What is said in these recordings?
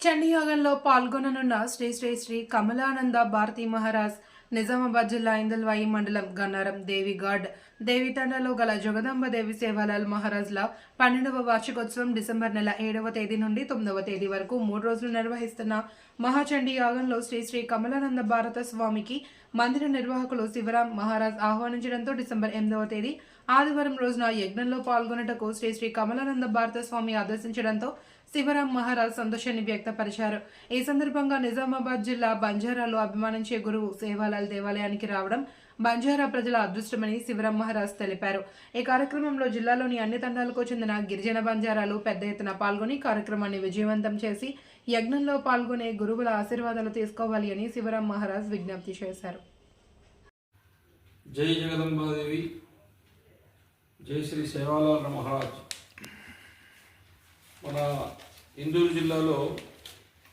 చండీయాగంలో పాల్గొననున్న శ్రీ శ్రీ శ్రీ కమలానంద భారతీ మహారాజ్ నిజామాబాద్ జిల్లా ఇందల్వాయి మండలం గన్నారం దేవిగాడ్ దేవితండలో గల జగదాంబ దేవి సేవాలాల్ మహారాజ్ల పన్నెండవ వార్షికోత్సవం డిసెంబర్ నెల ఏడవ తేదీ నుండి తొమ్మిదవ తేదీ వరకు మూడు రోజులు నిర్వహిస్తున్న మహాచండీ యాగంలో శ్రీ శ్రీ కమలానంద భారత స్వామికి మందిర నిర్వాహకులు శివరాం మహారాజ్ ఆహ్వానించడంతో డిసెంబర్ ఎనిమిదవ తేదీ ఆదివారం రోజున యజ్ఞంలో పాల్గొనటకు శ్రీ శ్రీ కమలానంద భారత స్వామి ఆదేశించడంతో శివరాం మహారాజ్ సంతోషాన్ని వ్యక్తపరిచారు. ఈ సందర్భంగా నిజామాబాద్ జిల్లా బంజారాలో అభిమానించే గురువు సేవాల సేవాలాల్ దేవాలయానికి రావడం బంజారా ప్రజల అదృష్టమని శివరాం మహారాజ్ తెలిపారు. ఈ కార్యక్రమంలో జిల్లాలోని అన్ని తండాలకు చెందిన గిరిజన బంజారాలు పెద్ద ఎత్తున పాల్గొని కార్యక్రమాన్ని విజయవంతం చేసి యజ్ఞంలో పాల్గొనే గురువుల ఆశీర్వాదాలు తీసుకోవాలి అని శివరాం మహారాజ్ విజ్ఞప్తి చేశారు. జై జగదంబాదేవి జై శ్రీ సేవాలాల మహారాజ్. మన ఇందూరు జిల్లాలో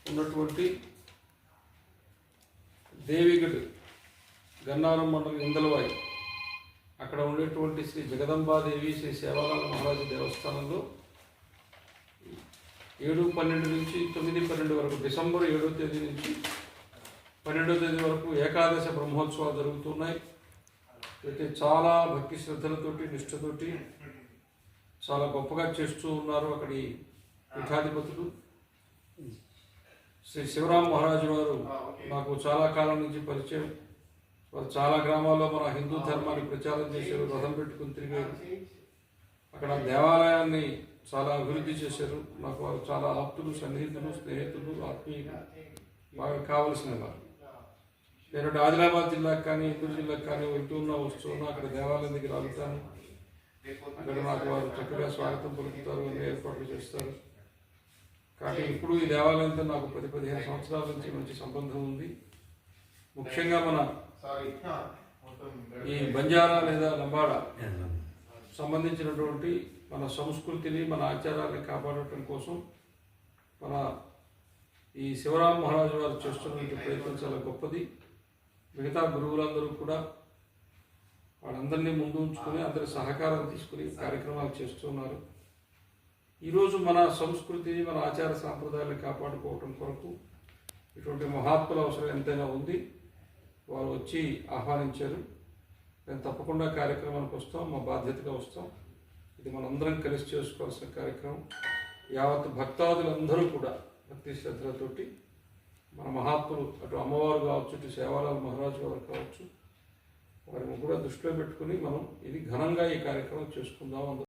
ఉన్నటువంటి దేవిగఢ్ గన్నారం మండలం ఇందలవాయి. అక్కడ ఉండేటువంటి శ్రీ జగదంబాదేవి శ్రీ సేవాలాల్ మహారాజు దేవస్థానంలో ఏడు పన్నెండు నుంచి తొమ్మిది పన్నెండు వరకు డిసెంబర్ ఏడో తేదీ నుంచి పన్నెండో తేదీ వరకు ఏకాదశ బ్రహ్మోత్సవాలు జరుగుతున్నాయి. అయితే చాలా భక్తి శ్రద్ధలతోటి నిష్ఠతోటి చాలా గొప్పగా చేస్తూ ఉన్నారు అక్కడి పీఠాధిపతులు. శ్రీ శివరాం మహారాజు వారు నాకు చాలా కాలం నుంచి పరిచయం. చాలా గ్రామాల్లో మన హిందూ ధర్మాన్ని ప్రచారం చేశారు రథం పెట్టుకుని తిరిగారు. అక్కడ దేవాలయాన్ని చాలా అభివృద్ధి చేశారు. నాకు వారు చాలా ఆప్తులు సన్నిహితులు స్నేహితులు ఆత్మీయులు. బాగా కావలసిన వారు నేను ఆదిలాబాద్ జిల్లాకు కానీ ఇందూరు జిల్లాకు కానీ వెళ్తూ వస్తున్నా అక్కడ దేవాలయం దగ్గర ఆగుతాను అక్కడ నాకు వారు చక్కగా స్వాగతం పలుకుతారు అన్ని ఏర్పాట్లు చేస్తారు. కాబట్టి ఇప్పుడు ఈ దేవాలయంతో నాకు పది పదిహేను సంవత్సరాల నుంచి మంచి సంబంధం ఉంది. ముఖ్యంగా మన ఈ బంజారా లేదా లంబాడ సంబంధించినటువంటి మన సంస్కృతిని మన ఆచారాన్ని కాపాడటం కోసం మన ఈ శివరాం మహారాజు వారు చేస్తున్నటువంటి ప్రయత్నం చాలా గొప్పది. మిగతా గురువులందరూ కూడా వాళ్ళందరినీ ముందు ఉంచుకొని అందరి సహకారం తీసుకుని కార్యక్రమాలు చేస్తున్నారు ఈరోజు మన సంస్కృతి మన ఆచార సాంప్రదాయాలను కాపాడుకోవటం కొరకు ఇటువంటి మహాత్ముల అవసరం ఎంతైనా ఉంది. వారు వచ్చి ఆహ్వానించారు. మేము తప్పకుండా కార్యక్రమానికి వస్తాం మా బాధ్యతగా వస్తాం. ఇది మనందరం కలిసి చేసుకోవాల్సిన కార్యక్రమం. యావత్ భక్తాదులందరూ కూడా భక్తి శ్రద్ధలతోటి మన మహాత్ములు అటు అమ్మవారు కావచ్చు ఇటు సేవాలాల్ మహారాజు వారు కావచ్చు వారిని కూడా దృష్టిలో పెట్టుకుని మనం ఇది ఘనంగా ఈ కార్యక్రమం చేసుకుందాం అందరూ